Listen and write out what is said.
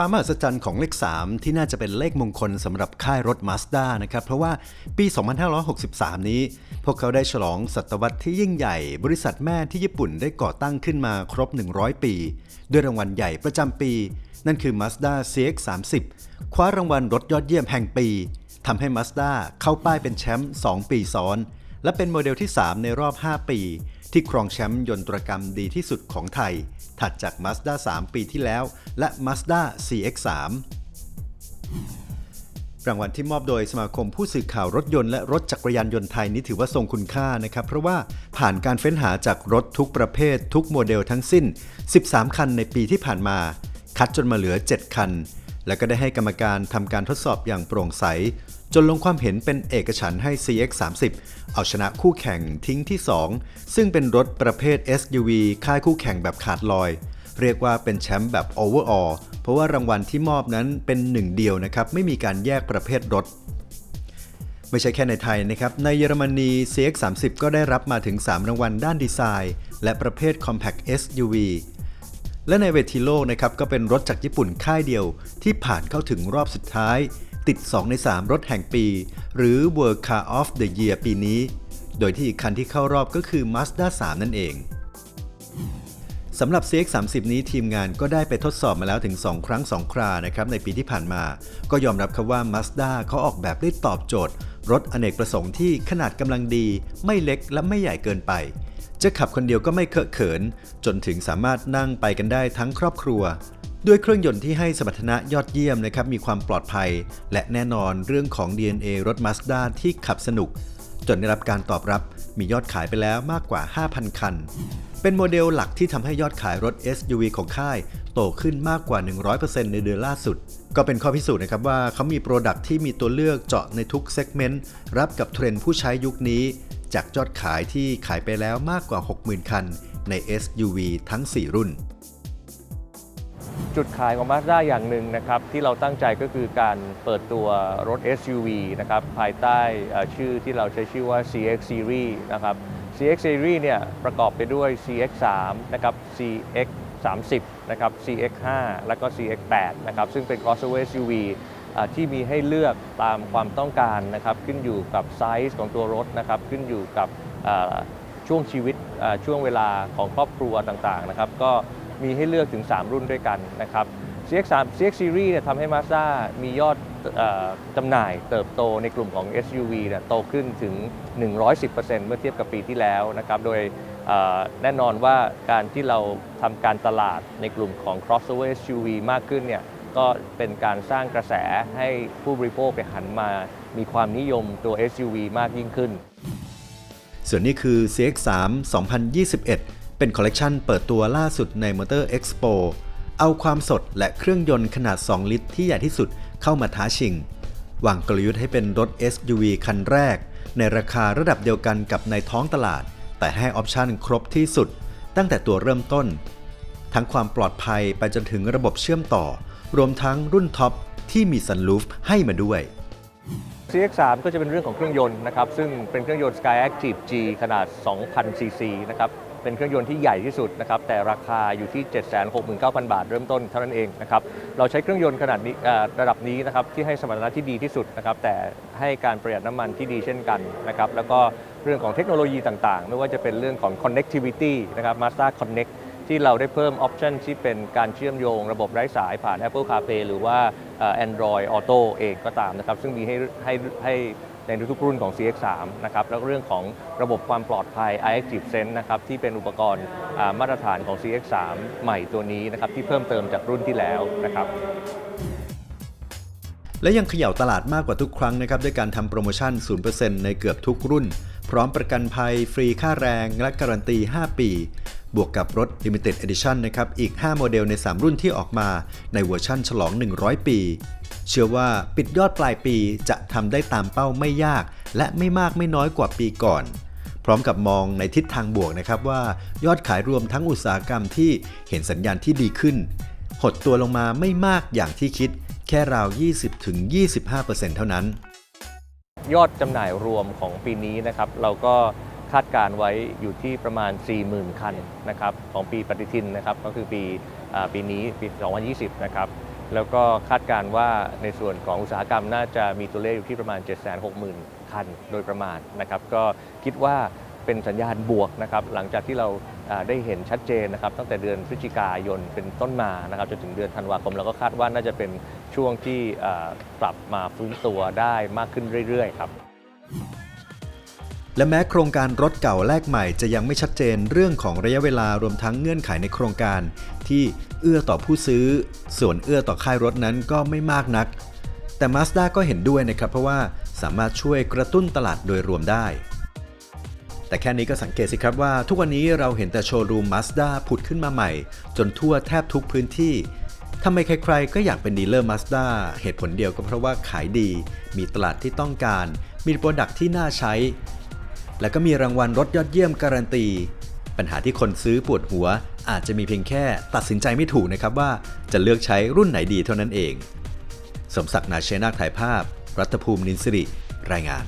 ความมหัศจรรย์ของเลข 3 ที่น่าจะเป็นเลขมงคลสำหรับค่ายรถ Mazda นะครับ เพราะว่าปี 2563 นี้ พวกเขาได้ฉลองศตวรรษที่ยิ่งใหญ่ บริษัทแม่ที่ญี่ปุ่นได้ก่อตั้งขึ้นมาครบ 100 ปี ด้วยรางวัลใหญ่ประจำปี นั่นคือ Mazda CX-30 คว้ารางวัลรถยอดเยี่ยมแห่งปีทำให้ Mazda เข้าป้ายเป็นแชมป์2 ปีซ้อน และเป็นโมเดลที่ 3 ในรอบ 5 ปี ที่ครองแชมป์ยนตรกรรมดีที่สุดของไทย ถัดจาก Mazda 3 ปีที่แล้ว และ Mazda CX-3 รางวัลที่มอบโดยสมาคมผู้สื่อข่าวรถยนต์และรถจักรยานยนต์ไทยนี้ถือว่าทรงคุณค่านะครับ เพราะว่าผ่านการเฟ้นหาจากรถทุกประเภท ทุกโมเดลทั้งสิ้น 13 คันในปีที่ผ่านมา คัดจนมาเหลือ 7 คัน แล้วก็ได้ให้กรรมการทำการทดสอบอย่างโปร่งใส จนลงความเห็นเป็นเอกฉันท์ให้ CX30 เอาชนะคู่แข่งทิ้งที่ 2 ซึ่งเป็นรถประเภท SUV ค่ายคู่แข่งแบบขาดลอย เรียกว่าเป็นแชมป์แบบ overall เพราะว่ารางวัลที่มอบนั้นเป็นหนึ่งเดียวนะครับ ไม่มีการแยกประเภทรถ ไม่ใช่แค่ในไทยนะครับ ในเยอรมนี CX30 ก็ได้รับมาถึง 3 รางวัลด้านดีไซน์ และประเภท Compact SUV และในเวทีโลกนะครับก็เป็นรถจากญี่ปุ่นค่ายเดียวที่ผ่านเข้าถึงรอบสุดท้าย ติด 2 ใน 3 รถแห่งปี หรือ World Car of the Year ปีนี้ โดยที่อีกคันที่เข้ารอบก็คือ Mazda 3 นั่นเองสำหรับ CX30 นี้ทีมงานก็ได้ไปทดสอบมาแล้วถึง 2 ครั้ง 2 ครานะครับในปีที่ผ่านมา ก็ยอมรับครับว่า Mazda เขาออกแบบได้ตอบโจทย์ รถอเนกประสงค์ที่ขนาดกำลังดี ไม่เล็กและไม่ใหญ่เกินไป จะขับคนเดียวก็ไม่เคอะเขิน จนถึงสามารถนั่งไปกันได้ทั้งครอบครัว ด้วยเครื่องยนต์ที่ให้สมรรถนะยอดเยี่ยมนะครับมีความปลอดภัย และแน่นอนเรื่องของ DNA รถ Mazda ที่ขับสนุก จนได้รับการตอบรับมียอดขายไปแล้วมากกว่า 5,000 คัน เป็นโมเดลหลักที่ทำให้ยอดขายรถ SUV ของค่าย โตขึ้นมากกว่า 100%ในเดือนล่าสุด ก็เป็นข้อพิสูจน์นะครับว่าเขามีโปรดักที่มีตัวเลือกเจาะในทุกเซกเมนต์รับกับเทรนด์ผู้ใช้ยุคนี้ จากยอดขายที่ขายไปแล้วมากกว่า 60,000 คันใน SUV ทั้ง 4 รุ่น จุดขายของ Mazda อย่างหนึ่งนะครับที่เราตั้งใจก็คือการเปิดตัวรถ SUV นะครับภายใต้ชื่อที่เราใช้ชื่อว่า CX Series นะครับ CX Series เนี่ยประกอบไปด้วย CX3 นะครับ CX 30นะครับ CX5 แล้วก็ CX8 นะครับซึ่งเป็น crossover SUV ที่มีให้เลือกตามความต้องการนะครับขึ้นอยู่กับไซส์ของตัวรถนะครับขึ้นอยู่กับช่วงชีวิตช่วงเวลาของครอบครัวต่างๆนะครับก็ มีให้เลือกถึง 3 รุ่นด้วยกันนะครับ CX3 CX Series เนี่ยทำให้ Mazda มียอดจำหน่ายเติบโตในกลุ่มของ SUV เนี่ยโตขึ้นถึง 110%เมื่อเทียบกับปีที่แล้วนะครับ โดยแน่นอนว่าการที่เราทำการตลาดในกลุ่มของ crossover SUV มากขึ้นเนี่ยก็เป็นการสร้างกระแสให้ผู้บริโภคไปหันมา มีความนิยมตัว SUV มากยิ่งขึ้น ส่วนนี้คือ CX3 2021 เป็นคอลเลกชันเปิดตัวล่าสุดใน Motor Expo เอาความสดและเครื่องยนต์ขนาด 2 ลิตรที่ใหญ่ที่สุดเข้ามาท้าชิงวางกลยุทธ์ให้เป็นรถ SUV คันแรก ในราคาระดับเดียวกันกับในท้องตลาด แต่ให้ออปชันครบที่สุด ตั้งแต่ตัวเริ่มต้น ทั้งความปลอดภัยไปจนถึงระบบเชื่อมต่อ รวมทั้งรุ่นท็อปที่มีซันลูฟให้มาด้วย CX3 ก็จะเป็นเรื่องของเครื่องยนต์นะครับ ซึ่งเป็นเครื่องยนต์ Sky Active G ขนาด 2,000ซีซีนะครับ เป็นเครื่องยนต์ที่ใหญ่ที่สุดนะครับแต่ราคาอยู่ที่ 769,000 บาทเริ่มต้นเท่านั้นเองนะครับเราใช้เครื่องยนต์ขนาดนี้ระดับนี้นะครับที่ให้สมรรถนะที่ดีที่สุดนะครับแต่ให้การประหยัดน้ำมันที่ดีเช่นกันนะครับแล้วก็เรื่องของเทคโนโลยีต่างๆ ไม่ว่าจะเป็นเรื่องของ connectivity นะครับ Mazda Connect ที่เราได้เพิ่มออปชันที่เป็นการเชื่อมโยงระบบไร้สายผ่าน Apple CarPlay หรือว่า Android Auto เองก็ตามนะครับ ซึ่งมีให้ให้ให้ ในทุกรุ่นของ CX3 นะครับแล้วเรื่องของระบบความปลอดภัย iActive Sense นะครับที่เป็นอุปกรณ์มาตรฐานของ CX3 ใหม่ตัวนี้นะครับที่เพิ่มเติมจากรุ่นที่แล้วนะครับและยังเขย่าตลาดมากกว่าทุกครั้งนะครับด้วยการทำโปรโมชั่น 0%ในเกือบทุกรุ่น พร้อมประกันภัย ฟรีค่าแรง และการันตี 5 ปี บวกกับรถ Limited Edition นะครับ อีก 5 โมเดลใน 3 รุ่นที่ออกมาในเวอร์ชั่นฉลอง 100 ปี เชื่อว่าปิดยอดปลายปีจะทำได้ตามเป้าไม่ยาก และไม่มากไม่น้อยกว่าปีก่อน พร้อมกับมองในทิศทางบวกนะครับว่ายอดขายรวมทั้งอุตสาหกรรมที่เห็นสัญญาณที่ดีขึ้น หดตัวลงมาไม่มากอย่างที่คิด แค่ราว 20-25%เท่านั้น ยอดจำหน่ายรวมของปีนี้นะครับ เราก็ คาดการไว้อยู่ที่ประมาณ 40,000 คันนะครับของปีปฏิทินนะครับก็คือปีปีนี้ปี 2020 นะครับแล้วก็คาดการว่าในส่วนของอุตสาหกรรมน่าจะมีตัวเลขอยู่ที่ประมาณ 760,000 คันโดยประมาณนะครับก็คิดว่าเป็นสัญญาณบวกนะครับหลังจากที่เราได้เห็นชัดเจนนะครับตั้งแต่เดือนพฤศจิกายนเป็นต้นมานะครับจนถึงเดือนธันวาคมแล้วก็คาดว่าน่าจะเป็นช่วงที่อ่ากลับมาฟื้นตัวได้มากขึ้นเรื่อยๆครับ และแม้โครงการรถเก่าแลกใหม่จะยังไม่ชัดเจนเรื่องของระยะเวลารวมทั้งเงื่อนไขในโครงการ ที่เอื้อต่อผู้ซื้อ ส่วนเอื้อต่อค่ายรถนั้นก็ไม่มากนัก แต่ Mazda ก็เห็นด้วยนะครับเพราะว่าสามารถช่วยกระตุ้นตลาดโดยรวมได้ แต่แค่นี้ก็สังเกตสิครับว่า ทุกวันนี้เราเห็นแต่โชว์รูม Mazda ผุดขึ้นมาใหม่ จนทั่วแทบทุกพื้นที่ทำไมใครๆ ก็อยากเป็นดีลเลอร์ Mazda เหตุผลเดียวก็เพราะว่าขายดี มีตลาดที่ต้องการ มีโปรดักที่น่าใช้ และก็มีรางวัลรถยอดเยี่ยมการันตี ปัญหาที่คนซื้อปวดหัว อาจจะมีเพียงแค่ตัดสินใจไม่ถูกนะครับว่าจะเลือกใช้รุ่นไหนดีเท่านั้นเอง สมศักดิ์นาเชนาถ่ายภาพ รัตภูมินินสิริ รายงาน